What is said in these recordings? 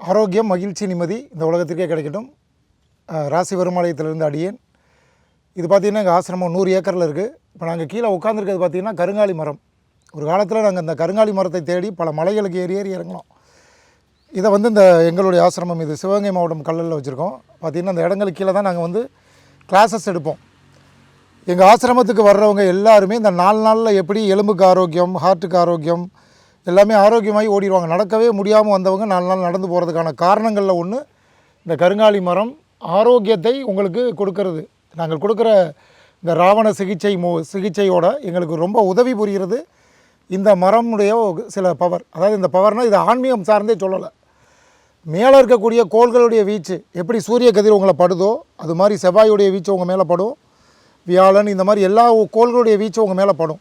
ஆரோக்கியம் மகிழ்ச்சி நிம்மதி இந்த உலகத்திற்கே கிடைக்கட்டும். ராசி வருமாலயத்திலிருந்து அடியேன். இது பார்த்திங்கன்னா எங்கள் ஆசிரமம் நூறு ஏக்கரில் இருக்குது இப்போ நாங்கள் கீழே உட்காந்துருக்கிறது பார்த்திங்கன்னா கருங்காலி மரம். ஒரு காலத்தில் நாங்கள் இந்த கருங்காலி மரத்தை தேடி பல மலைகளுக்கு ஏறி ஏறி இறங்கினோம். இதை வந்து இந்த எங்களுடைய ஆசிரமம் இது சிவகங்கை மாவட்டம் கல்லலில் வச்சுருக்கோம். பார்த்திங்கன்னா அந்த இடங்களுக்கு கீழே தான் நாங்கள் வந்து கிளாஸஸ் எடுப்போம். எங்கள் ஆசிரமத்துக்கு வர்றவங்க எல்லாருமே இந்த நாலு நாளில் எப்படி எலும்புக்கு ஆரோக்கியம் ஹார்ட்டுக்கு ஆரோக்கியம் எல்லாமே ஆரோக்கியமாகி ஓடிடுவாங்க. நடக்கவே முடியாமல் வந்தவங்க நாலு நாள் நடந்து போகிறதுக்கான காரணங்களில் ஒன்று இந்த கருங்காலி மரம் ஆரோக்கியத்தை உங்களுக்கு கொடுக்கறது. நாங்கள் கொடுக்குற இந்த ராவண சிகிச்சை மு சிகிச்சையோட எங்களுக்கு ரொம்ப உதவி புரிகிறது. இந்த மரமுடைய சில பவர் அதாவது இந்த பவர்னால் இது ஆன்மீகம் சார்ந்தே சொல்லலை. மேலே இருக்கக்கூடிய கோள்களுடைய வீச்சு எப்படி சூரிய கதிர் உங்களை படுதோ அது மாதிரி செவ்வாயுடைய வீச்சு உங்கள் மேலே படும். வியாழன் இந்த மாதிரி எல்லா கோள்களுடைய வீச்சு உங்கள் மேலே படும்.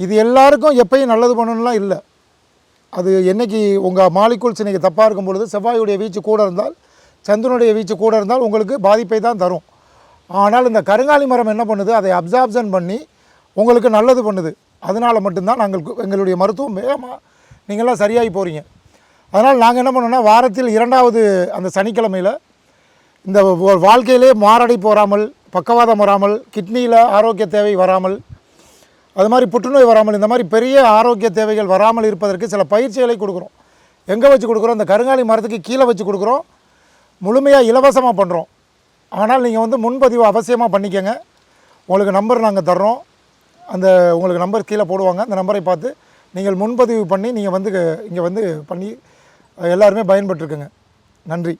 இது எல்லாருக்கும் எப்பயும் நல்லது பண்ணணும்லாம் இல்லை. அது என்றைக்கு உங்கள் மாலிகூல்ஸ் இன்றைக்கி தப்பாக இருக்கும் பொழுது செவ்வாயுடைய வீச்சு கூட இருந்தால் சந்திரனுடைய வீச்சு கூட இருந்தால் உங்களுக்கு பாதிப்பை தான் தரும். ஆனால் இந்த கருங்காலி மரம் என்ன பண்ணுது? அதை அப்சார்ப்ஷன் பண்ணி உங்களுக்கு நல்லது பண்ணுது. அதனால் மட்டும்தான் நாங்கள் கு- எங்களுடைய மருத்துவம் வேகமாக நீங்களாம் சரியாகி போகிறீங்க அதனால் நாங்கள் என்ன பண்ணோம்னா வாரத்தில் இரண்டாவது அந்த சனிக்கிழமையில் இந்த வாழ்க்கையிலே மாரடைப்பு வராமல் பக்கவாதம் வராமல் கிட்னியில் ஆரோக்கிய தேவை வராமல் அது மாதிரி புற்றுநோய் வராமல் இந்த மாதிரி பெரிய ஆரோக்கிய தேவைகள் வராமல் இருப்பதற்கு சில பயிற்சிகளை கொடுக்குறோம். எங்கே வச்சு கொடுக்குறோம்? இந்த கருங்காலி மரத்துக்கு கீழே வச்சு கொடுக்குறோம். முழுமையாக இலவசமாக பண்ணுறோம் ஆனால் நீங்கள் வந்து முன்பதிவு அவசியமாக பண்ணிக்கோங்க. உங்களுக்கு நம்பர் நாங்கள் தர்றோம். அந்த உங்களுக்கு நம்பர் கீழே போடுவாங்க. அந்த நம்பரை பார்த்து நீங்கள் முன்பதிவு பண்ணி நீங்கள் வந்து இங்கே வந்து பண்ணி எல்லாருமே பயன்பட்டுருக்குங்க நன்றி.